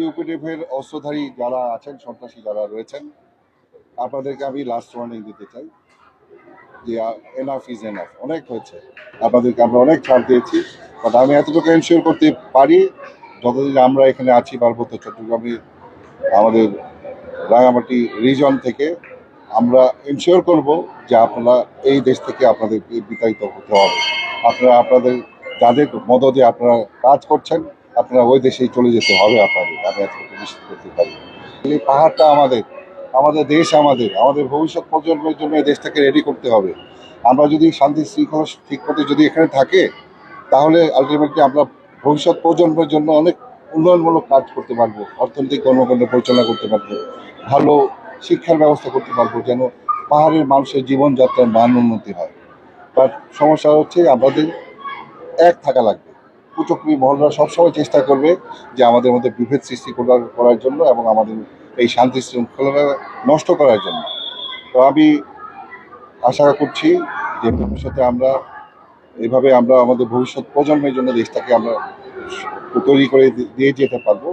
ইউপিডিএফের অস্ত্রধারী যারা আছেন, সন্ত্রাসী যারা রয়েছেন, আপনাদেরকে আমি লাস্ট ওয়ার্নিং দিতে চাই যে এনাফ ইজ এনাফ অনেক হয়েছে। আপনাদেরকে আমরা অনেক ছাড় দিয়েছি বাট আমি এতটুকু এনশিওর করতে পারি, যতদিন আমরা এখানে আছি, পার্বত্য চট্টগ্রামে, আমাদের রাঙামাটি রিজন থেকে, আমরা এনশিওর করব যে আপনারা এই দেশ থেকে আপনাদেরকে বিতাড়িত হতে হবে। আপনারা, আপনাদের, যাদের মদদে আপনারা কাজ করছেন আপনারা ওই দেশেই চলে যেতে হবে আপনাদের। আমি এতটুকু নিশ্চিত করতে পারি। এই পাহাড়টা আমাদের আমাদের দেশ আমাদের আমাদের ভবিষ্যৎ প্রজন্মের জন্য এই দেশটাকে রেডি করতে হবে। আমরা যদি শান্তি শৃঙ্খলা ঠিক মতো যদি এখানে থাকে, তাহলে আলটিমেটলি আমরা ভবিষ্যৎ প্রজন্মের জন্য অনেক উন্নয়নমূলক কাজ করতে পারব। অর্থনৈতিক কর্মকাণ্ড পরিচালনা করতে পারব। ভালো শিক্ষার ব্যবস্থা করতে পারব যেন পাহাড়ের মানুষের জীবনযাত্রার মান উন্নতি হয়। বাট সমস্যা হচ্ছে আমাদের এক থাকা লাগবে। কুচক্রী মহলরা সবসময় চেষ্টা করবে যে আমাদের মধ্যে বিভেদ সৃষ্টি করার জন্য এবং আমাদের এই শান্তি শৃঙ্খলা নষ্ট করার জন্য। তো আমি আশা করছি যে ভবিষ্যতে আমরা এভাবে আমরা আমাদের ভবিষ্যৎ প্রজন্মের জন্য দেশটাকে আমরা তৈরি করে দিয়ে যেতে পারব।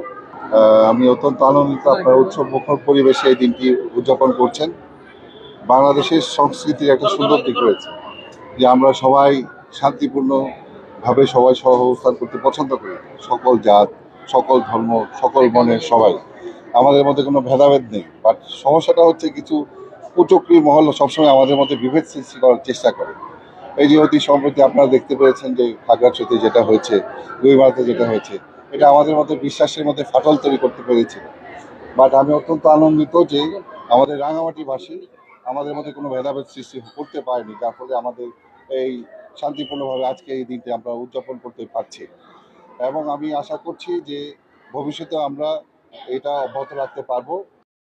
আমি অত্যন্ত আনন্দিত আপনার উৎসব মুখর পরিবেশে এই দিনটি উদযাপন করছেন। বাংলাদেশের সংস্কৃতির একটা সুন্দর দিক রয়েছে যে আমরা সবাই শান্তিপূর্ণভাবে সবাই সহ অবস্থান করতে পছন্দ করি। সকল জাত, সকল ধর্ম, সকল মনের সবাই। আমাদের মধ্যে কোনো ভেদাভেদ নেই। বাট সমস্যাটা হচ্ছে কিছু কুচক্রী মহল সবসময় আমাদের মধ্যে বিভেদ সৃষ্টি করার চেষ্টা করে। এই যে অতি সম্প্রতি আপনারা দেখতে পেয়েছেন যে খাগড়াছড়িতে যেটা হয়েছে গুইমারাতে যেটা হয়েছে, এটা আমাদের মধ্যে বিশ্বাসের মধ্যে ফাটল তৈরি করতে পেরেছিল। বাট আমি অত্যন্ত আনন্দিত যে আমাদের রাঙামাটিবাসী আমাদের মধ্যে কোনো ভেদাভেদ সৃষ্টি করতে পারেনি। যার ফলে আমাদের এই শান্তিপূর্ণভাবে আজকে এই দিনটি আমরা উদযাপন করতে পারছি। এবং আমি আশা করছি যে ভবিষ্যতে আমরা এটা অব্যাহত রাখতে পারব।